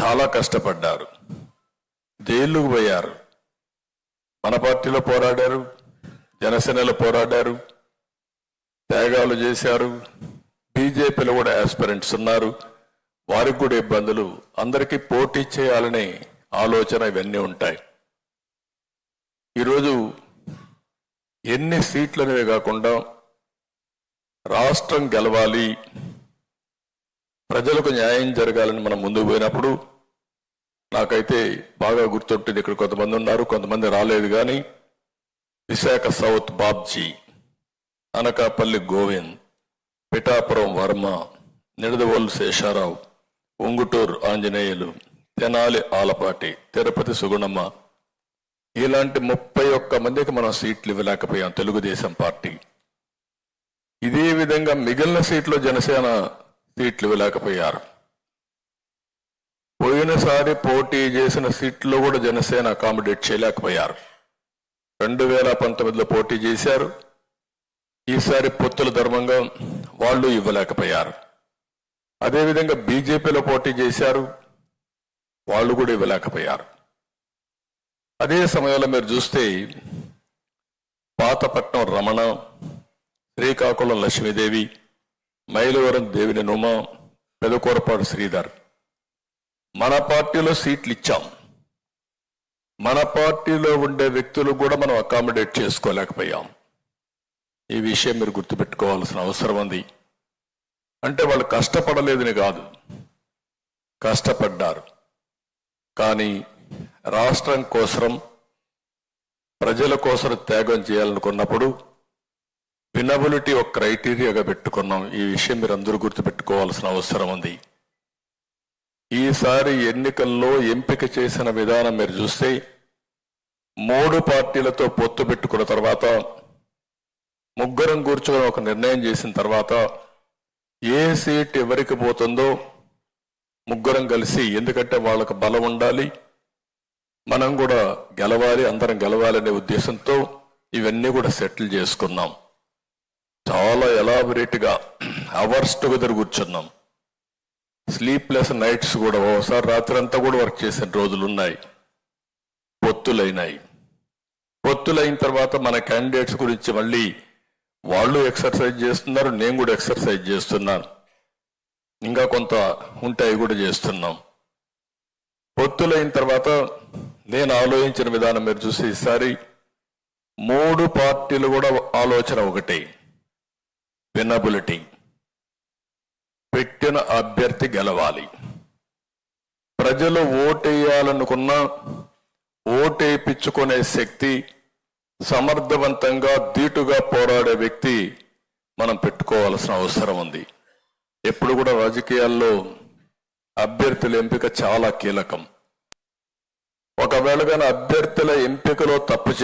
చాలా కష్టపడ్డారు. జైళ్ళకు పోయారు. మన పార్టీలో పోరాడారు. జనసేనలో పోరాడారు. త్యాగాలు చేశారు. బీజేపీలో కూడా ఆస్పిరెంట్స్ ఉన్నారు. వారికి కూడా ఇబ్బందులు. అందరికీ పోటీ చేయాలనే ఆలోచన ఇవన్నీ ఉంటాయి. ఈరోజు ఎన్ని సీట్లనేవి కాకుండా రాష్ట్రం గెలవాలి. ప్రజలకు న్యాయం జరగాలని మనం ముందుకు పోయినప్పుడు నాకైతే బాగా గుర్తుంటుంది ఇక్కడ కొంతమంది ఉన్నారు కొంతమంది రాలేదు కానీ విశాఖ సౌత్ బాబ్జీ అనకాపల్లి గోవింద్ పిఠాపురం వర్మ నిడదవోలు శేషారావు ఉంగుటూరు ఆంజనేయులు తెనాలి ఆలపాటి తిరుపతి సుగుణమ్మ ఇలాంటి ముప్పై ఒక్క మందికి మనం సీట్లు ఇవ్వలేకపోయాం తెలుగుదేశం పార్టీ. ఇదే విధంగా మిగిలిన సీట్లో జనసేన సీట్లు ఇవ్వలేకపోయారు పోయినసారి పోటీ చేసిన సీట్లో కూడా జనసేన అకామిడేట్ చేయలేకపోయారు. రెండు వేల పంతొమ్మిదిలో పోటీ చేశారు. ఈసారి పొత్తుల ధర్మంగా వాళ్ళు ఇవ్వలేకపోయారు. అదేవిధంగా బీజేపీలో పోటీ చేశారు. వాళ్ళు కూడా ఇవ్వలేకపోయారు. అదే సమయంలో మీరు చూస్తే పాతపట్నం రమణ శ్రీకాకుళం లక్ష్మీదేవి మైలవరం దేవిని నుమ పెదకూరపాటి శ్రీధర్. మన పార్టీలో సీట్లు ఇచ్చాం మన పార్టీలో ఉండే వ్యక్తులు కూడా మనం అకామిడేట్ చేసుకోలేకపోయాం. ఈ విషయం మీరు గుర్తుపెట్టుకోవాల్సిన అవసరం ఉంది. అంటే వాళ్ళు కష్టపడలేదని కాదు. కష్టపడ్డారు. కానీ రాష్ట్రం కోసం ప్రజల కోసం త్యాగం చేయాలనుకున్నప్పుడు వినబిలిటీ ఒక క్రైటీరియాగా పెట్టుకున్నాం. ఈ విషయం మీరు అందరూ గుర్తుపెట్టుకోవాల్సిన అవసరం ఉంది. ఈసారి ఎన్నికల్లో ఎంపిక చేసిన విధానం మీరు చూస్తే మూడు పార్టీలతో పొత్తు పెట్టుకున్న తర్వాత ముగ్గురం కూర్చొని ఒక నిర్ణయం చేసిన తర్వాత ఏ సీట్ ఎవరికి పోతుందో ముగ్గురం కలిసి ఎందుకంటే వాళ్ళకు బలం ఉండాలి మనం కూడా గెలవాలి అందరం గెలవాలనే ఉద్దేశంతో ఇవన్నీ కూడా సెటిల్ చేసుకున్నాం. చాలా ఎలాబొరేట్గా అవర్స్ టుగెదర్ కూర్చున్నాం స్లీప్లెస్ నైట్స్ కూడా ఓసారి రాత్రి అంతా కూడా వర్క్ చేసిన రోజులు ఉన్నాయి పొత్తులైనాయి. పొత్తులైన తర్వాత మన క్యాండిడేట్స్ గురించి మళ్ళీ వాళ్ళు ఎక్సర్సైజ్ చేస్తున్నారు నేను కూడా ఎక్సర్సైజ్ చేస్తున్నాను. ఇంకా కొంత ఉంటాయి కూడా చేస్తున్నాం. పొత్తులైన తర్వాత నేను ఆలోచించిన విధానం మీరు చూసి ఈసారి మూడు పార్టీలు కూడా ఆలోచన ఒకటే. వినబులిటీ పెట్టిన అభ్యర్థి గెలవాలి. ప్రజలు ఓటేయాలనుకున్న ఓటేపించుకునే శక్తి సమర్థవంతంగా ధీటుగా పోరాడే వ్యక్తి మనం పెట్టుకోవాల్సిన అవసరం ఉంది. ఎప్పుడు కూడా రాజకీయాల్లో అభ్యర్థుల ఎంపిక చాలా కీలకం. ఒకవేళ కానీ అభ్యర్థుల ఎంపికలో తప్పు